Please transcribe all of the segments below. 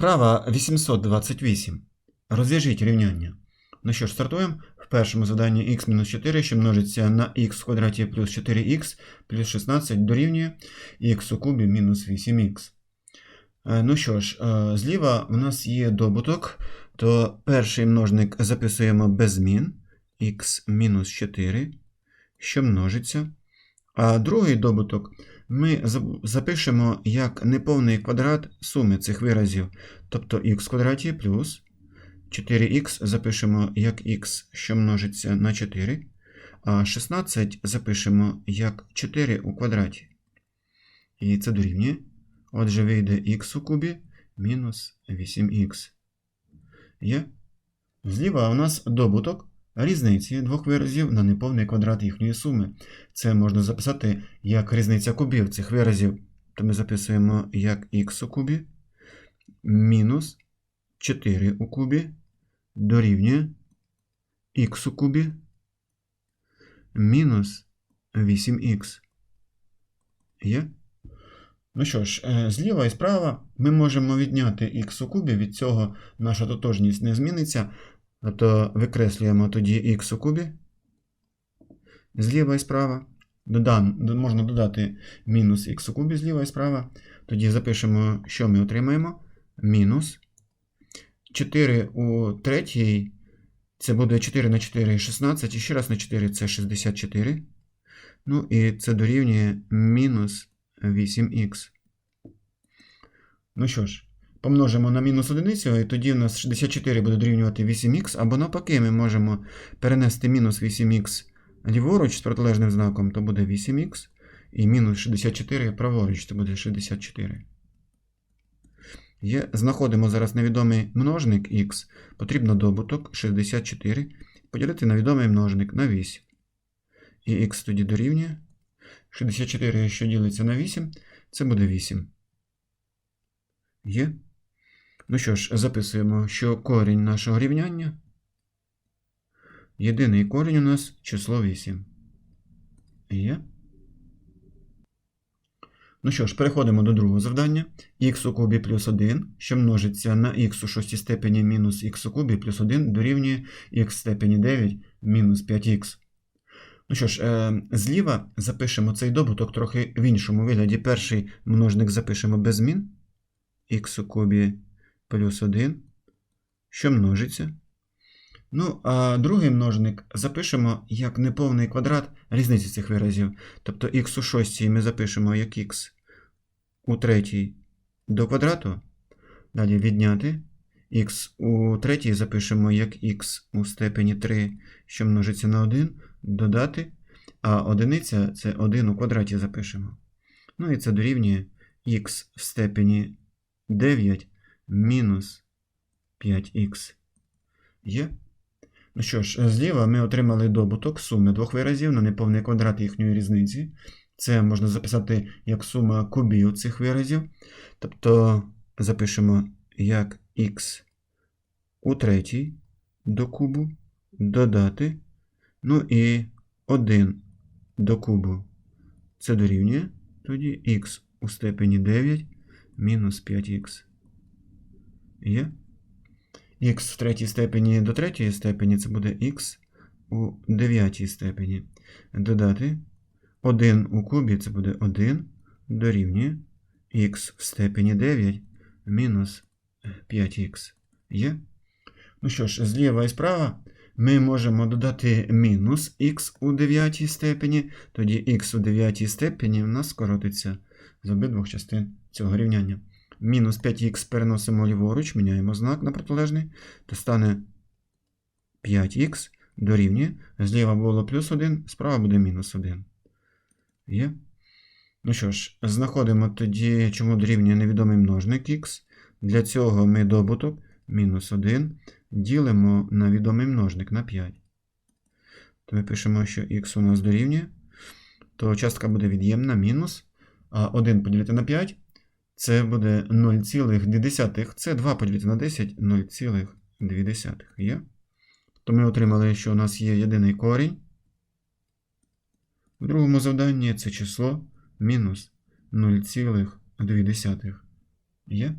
Вправа 828. Розв'яжіть рівняння. Ну що ж, стартуємо. В першому заданні x-4, що множиться на x в квадраті плюс 4x плюс 16 дорівнює x у кубі мінус 8x. Е, Ну що ж, е, зліва у нас є добуток, то перший множник записуємо без змін x мінус 4, що множиться. А другий добуток ми запишемо як неповний квадрат суми цих виразів, тобто х в квадраті плюс 4х запишемо як х, що множиться на 4, а 16 запишемо як 4 у квадраті. І це дорівнює. Отже, вийде х у кубі мінус 8х. Є. Зліва у нас добуток різниці двох виразів на неповний квадрат їхньої суми. Це можна записати як різниця кубів цих виразів. То ми записуємо як х у кубі мінус 4 у кубі дорівнює х у кубі мінус 8х. Є? Ну що ж, е, зліва і справа ми можемо відняти х у кубі, від цього наша тотожність не зміниться. Тобто викреслюємо тоді х у кубі зліва і справа. Додам, до- можна додати мінус х у кубі зліва і справа. Тоді запишемо, що ми отримаємо. Мінус 4 у третій. Це буде 4 на 4 16. І ще раз на 4 це 64. Ну і це дорівнює мінус 8х. Ну що ж, помножимо на мінус одиницю, і тоді у нас 64 буде дорівнювати 8х, або навпаки, ми можемо перенести мінус 8х ліворуч з протилежним знаком, то буде 8х, і мінус 64 праворуч, то буде 64. Є, знаходимо зараз невідомий множник х, потрібно добуток 64 поділити на відомий множник на 8. І х тоді дорівнює 64, що ділиться на 8, це буде 8. Є. Ну що ж, записуємо, що корінь нашого рівняння. Єдиний корінь у нас число 8. Є. Ну що ж, переходимо до другого завдання. х у кубі плюс 1, що множиться на х у шостій степені мінус х у кубі плюс 1 дорівнює х в степені 9 мінус 5х. Ну що ж, е, зліва запишемо цей добуток трохи в іншому вигляді. Перший множник запишемо без змін. х у кубі плюс 1, що множиться. Ну, а другий множник запишемо як неповний квадрат різниці цих виразів. Тобто х у шостій ми запишемо як х у третій до квадрату. Далі відняти. х у третій запишемо як х у степені 3, що множиться на 1, додати. А одиниця це 1 у квадраті запишемо. Ну і це дорівнює х в степені 9 мінус 5х. Є? Ну що ж, зліва ми отримали добуток суми двох виразів на неповний квадрат їхньої різниці. Це можна записати як сума кубів цих виразів. Тобто запишемо як х у третій до кубу додати. Ну і 1 до кубу. Це дорівнює. Тоді х у степені 9 мінус 5х. Є? х в третій степені до третьої степені це буде х у дев'ятій степені. Додати 1 у кубі це буде 1 дорівнює х в степені 9 мінус 5х. Є? Ну що ж, зліва і справа ми можемо додати мінус х у дев'ятій степені, тоді х у дев'ятій степені в нас скоротиться з обидвох частин цього рівняння. Мінус 5х переносимо ліворуч, міняємо знак на протилежний, то стане 5х дорівнює. Зліва було плюс 1, справа буде мінус 1. Є? Ну що ж, знаходимо тоді, чому дорівнює невідомий множник х. Для цього ми добуток мінус 1 ділимо на відомий множник на 5. То ми пишемо, що х у нас дорівнює, то частка буде від'ємна мінус. А 1 поділити на 5 це буде 0,2. Це 2 поділити на 10 0,2. Є? То ми отримали, що у нас є єдиний корінь. В другому завданні це число мінус 0,2. Є?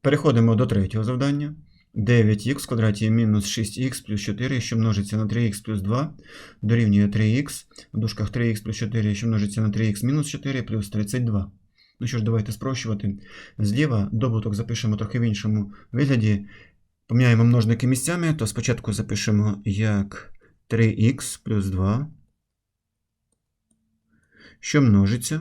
Переходимо до третього завдання. 9х в квадраті мінус 6х плюс 4, що множиться на 3х плюс 2, дорівнює 3х, в дужках 3х плюс 4, що множиться на 3х мінус 4 плюс 32. Ну що ж, давайте спрощувати. Зліва добуток запишемо трохи в іншому вигляді. Поміняємо множники місцями, то спочатку запишемо як 3х плюс 2, що множиться.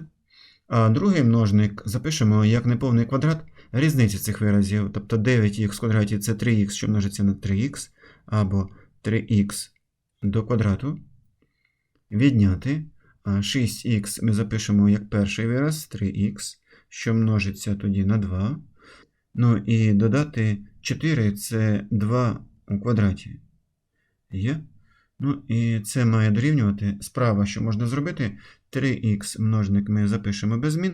А другий множник запишемо як неповний квадрат різниці цих виразів. Тобто 9х в квадраті це 3х, що множиться на 3х, або 3х до квадрату. Відняти. А 6х ми запишемо як перший вираз 3х, що множиться тоді на 2. Ну і додати 4 це 2 у квадраті. Є? Ну і це має дорівнювати справа, що можна зробити. 3х множник ми запишемо без змін.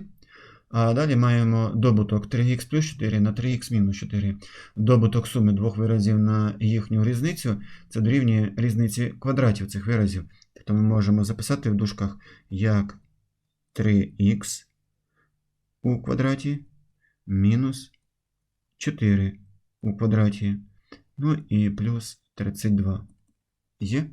А далі маємо добуток 3х плюс 4 на 3х мінус 4. Добуток суми двох виразів на їхню різницю це дорівнює різниці квадратів цих виразів. Тобто ми можемо записати в дужках як 3х у квадраті мінус 4 у квадраті. Ну і плюс 32. Є.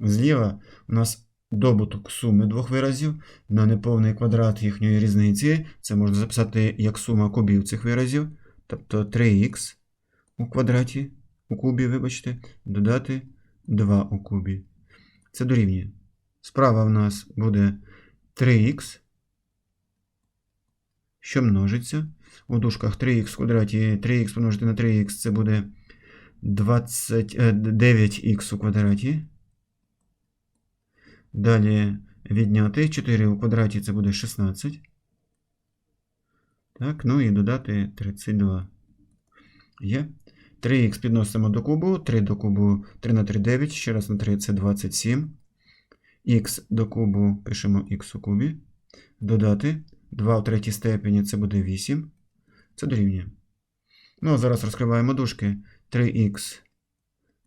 Зліва у нас добуток суми двох виразів на неповний квадрат їхньої різниці. Це можна записати як сума кубів цих виразів. Тобто 3х у квадраті, у кубі, вибачте, додати 2 у кубі. Це дорівнює. Справа в нас буде 3х, що множиться. У дужках 3х в квадраті 3х помножити на 3х це буде 29х у квадраті. Далі відняти 4 у квадраті це буде 16. Так, ну і додати 32. Є. 3х підносимо до кубу, 3 до кубу 3 на 3 9, ще раз на 3 це 27. Х до кубу пишемо х у кубі. Додати 2 в третій степені це буде 8. Це дорівнює. Ну, а зараз розкриваємо дужки. 3х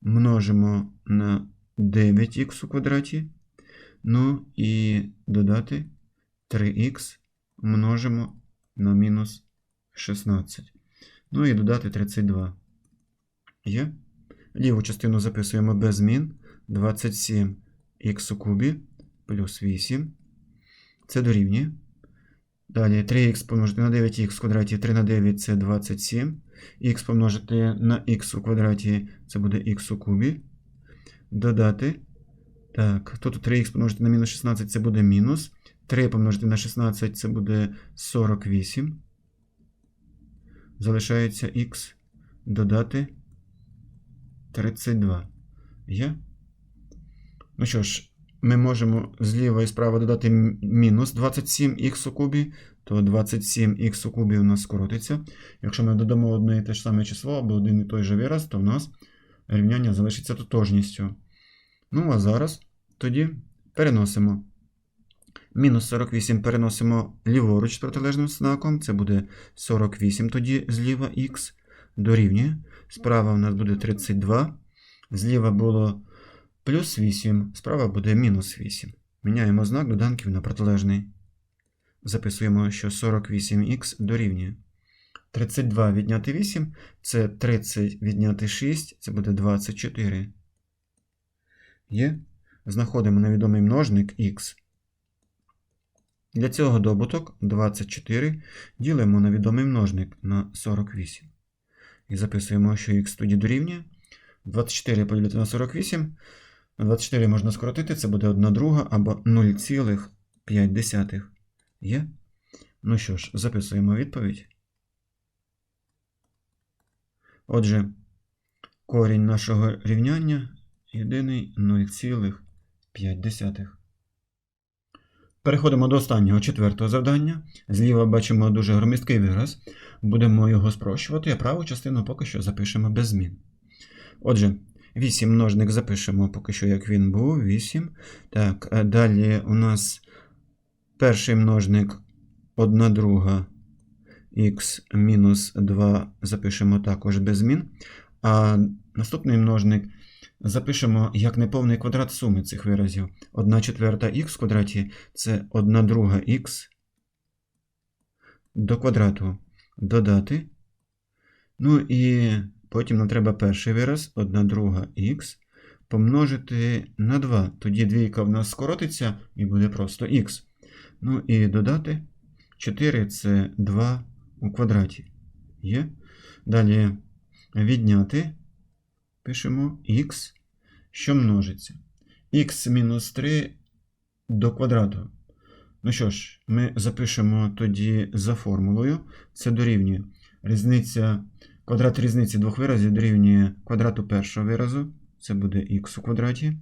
множимо на 9х у квадраті. Ну і додати 3х множимо на мінус 16. Ну і додати 32. Є. Ліву частину записуємо без змін. 27х у кубі плюс 8. Це дорівнює. Далі 3х помножити на 9х в квадраті 3 на 9 це 27. Х помножити на х у квадраті це буде х у кубі. Додати. Так, тут 3х помножити на мінус 16 це буде мінус. 3 помножити на 16 це буде 48. Залишається х додати 32. Є? Ну що ж, ми можемо зліва і справа додати мінус 27х у кубі, то 27х у кубі у нас скоротиться. Якщо ми додамо одне і те ж саме число або один і той же вираз, то у нас рівняння залишиться тотожністю. Ну, а зараз тоді переносимо. Мінус 48 переносимо ліворуч протилежним знаком. Це буде 48 тоді зліва х дорівнює. Справа у нас буде 32. Зліва було плюс 8, справа буде мінус 8. Міняємо знак доданків на протилежний. Записуємо, що 48х дорівнює. 32 відняти 8 це 30 відняти 6, це буде 24. Є. Знаходимо невідомий множник х. Для цього добуток 24 ділимо на відомий множник на 48. І записуємо, що х тоді дорівнює. 24 поділити на 48. 24 можна скоротити, це буде 1 друга або 0,5. Є? Ну що ж, записуємо відповідь. Отже, корінь нашого рівняння єдиний 0,5. Переходимо до останнього четвертого завдання. Зліва бачимо дуже громісткий вираз. Будемо його спрощувати, а праву частину поки що запишемо без змін. Отже, 8 множник запишемо поки що, як він був. 8. Так, далі у нас перший множник 1 друга х мінус 2 запишемо також без змін. А наступний множник запишемо як неповний квадрат суми цих виразів. 1 четверта х в квадраті це 1 друга х до квадрату додати Ну і потім нам треба перший вираз, 1 друга х, помножити на 2. Тоді двійка в нас скоротиться і буде просто х. Ну і додати 4 це 2 у квадраті. Є. Далі відняти, пишемо х, що множиться. х мінус 3 до квадрату. Ну що ж, ми запишемо тоді за формулою. Це дорівнює різниця, квадрат різниці двох виразів дорівнює квадрату першого виразу. Це буде х у квадраті.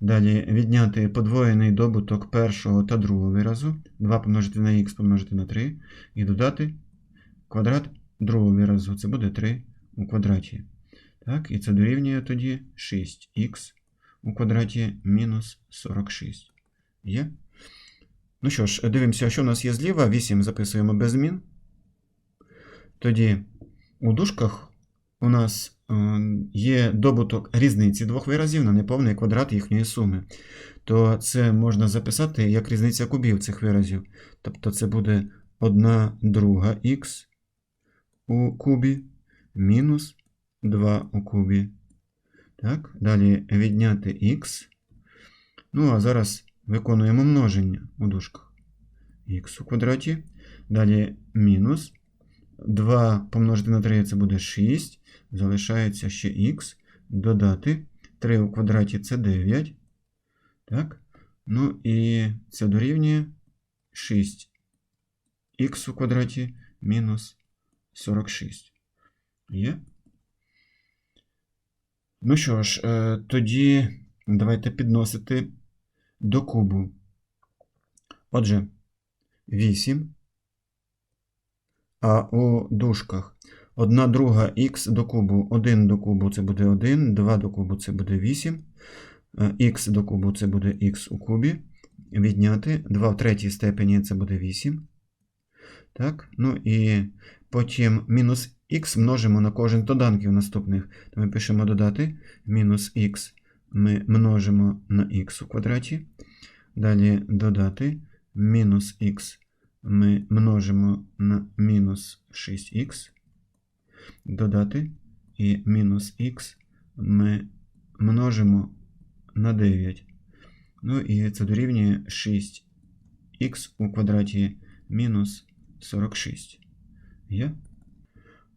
Далі відняти подвоєний добуток першого та другого виразу. 2 помножити на х помножити на 3. І додати квадрат другого виразу. Це буде 3 у квадраті. Так, І це дорівнює тоді 6х у квадраті мінус 46. Є? Ну що ж, дивимося, що у нас є зліва. 8 записуємо без змін. Тоді у дужках у нас е, є добуток різниці двох виразів на неповний квадрат їхньої суми. То це можна записати як різниця кубів цих виразів. Тобто це буде 1 друга х у кубі мінус 2 у кубі. Так, Далі відняти х. Ну, а зараз виконуємо множення у дужках. х у квадраті. Далі мінус. 2 помножити на 3 це буде 6. Залишається ще х. Додати. 3 у квадраті це 9. Так. Ну і це дорівнює 6 х у квадраті мінус 46. Є? Ну що ж, е, тоді давайте підносити до кубу. Отже, 8. А у дужках 1 друга х до кубу, 1 до кубу це буде 1, 2 до кубу це буде 8, х до кубу це буде х у кубі. Відняти 2 в третій степені це буде 8. Так, ну і потім мінус х множимо на кожен доданків наступних. То ми пишемо додати мінус х ми множимо на х у квадраті. Далі додати мінус х ми множимо на мінус 6х. Додати і мінус х ми множимо на 9. Ну і це дорівнює 6х у квадраті мінус 46. Є?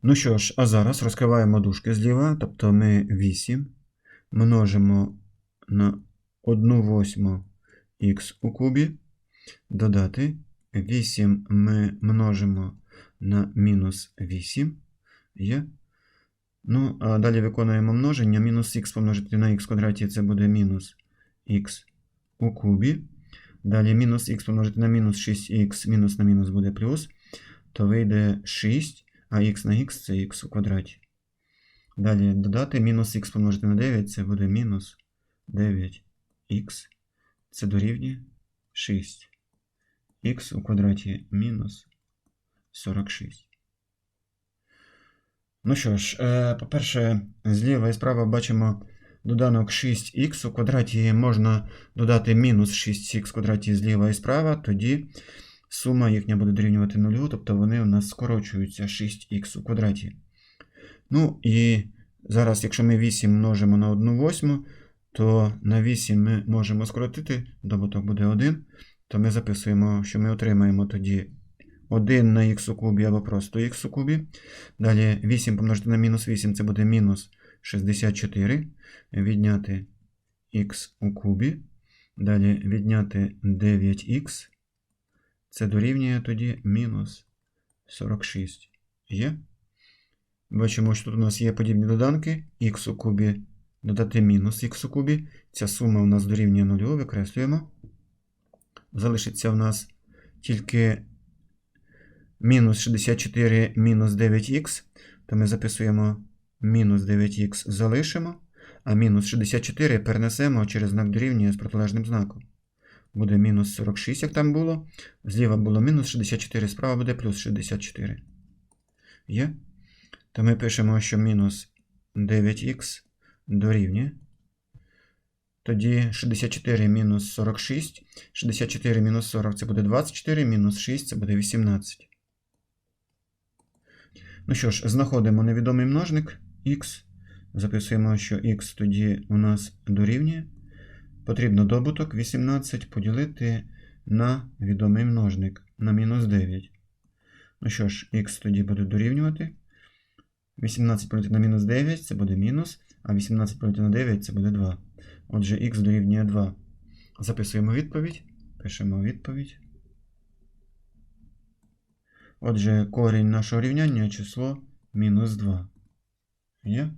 Ну що ж, а зараз розкриваємо дужки зліва, тобто ми 8 множимо на 1 восьму х у кубі, додати 8 ми множимо на мінус 8 є. Ну, а далі виконуємо множення. Мінус х помножити на х квадраті це буде мінус х у кубі. Далі мінус х помножити на мінус 6х, мінус на мінус буде плюс, то вийде 6, а х на х це х у квадраті. Далі додати мінус х помножити на 9, це буде мінус 9х. Це дорівнює 6. х у квадраті мінус 46. Ну що ж, е, по-перше, зліва і справа бачимо доданок 6х у квадраті можна додати мінус 6х в квадраті зліва і справа, тоді сума їхня буде дорівнювати 0, тобто вони у нас скорочуються 6х у квадраті. Ну і зараз, якщо ми 8 множимо на 1 восьму, то на 8 ми можемо скоротити, добуток буде 1, то ми записуємо, що ми отримаємо тоді 1 на х у кубі або просто х у кубі. Далі 8 помножити на мінус 8 це буде мінус 64. Відняти х у кубі. Далі відняти 9х. Це дорівнює тоді мінус 46. Є? Бачимо, що тут у нас є подібні доданки. х у кубі додати мінус х у кубі. Ця сума у нас дорівнює 0, викреслюємо. Залишиться в нас тільки мінус 64 мінус 9х, то ми записуємо мінус 9х залишимо, а мінус 64 перенесемо через знак дорівнює з протилежним знаком. Буде мінус 46, як там було. Зліва було мінус 64, справа буде плюс 64. Є? То ми пишемо, що мінус 9х дорівнює. Тоді 64 мінус 46. 64 мінус 40 це буде 24, мінус 6 це буде 18. Ну що ж, знаходимо невідомий множник x. Записуємо, що x тоді у нас дорівнює. Потрібно добуток 18 поділити на відомий множник на мінус 9. Ну що ж, x тоді буде дорівнювати. 18 поділити на мінус 9 це буде мінус, а 18 поділити на 9 це буде 2. Отже, x дорівнює 2. Записуємо відповідь. Пишемо відповідь. Отже, корінь нашого рівняння число мінус 2. Є?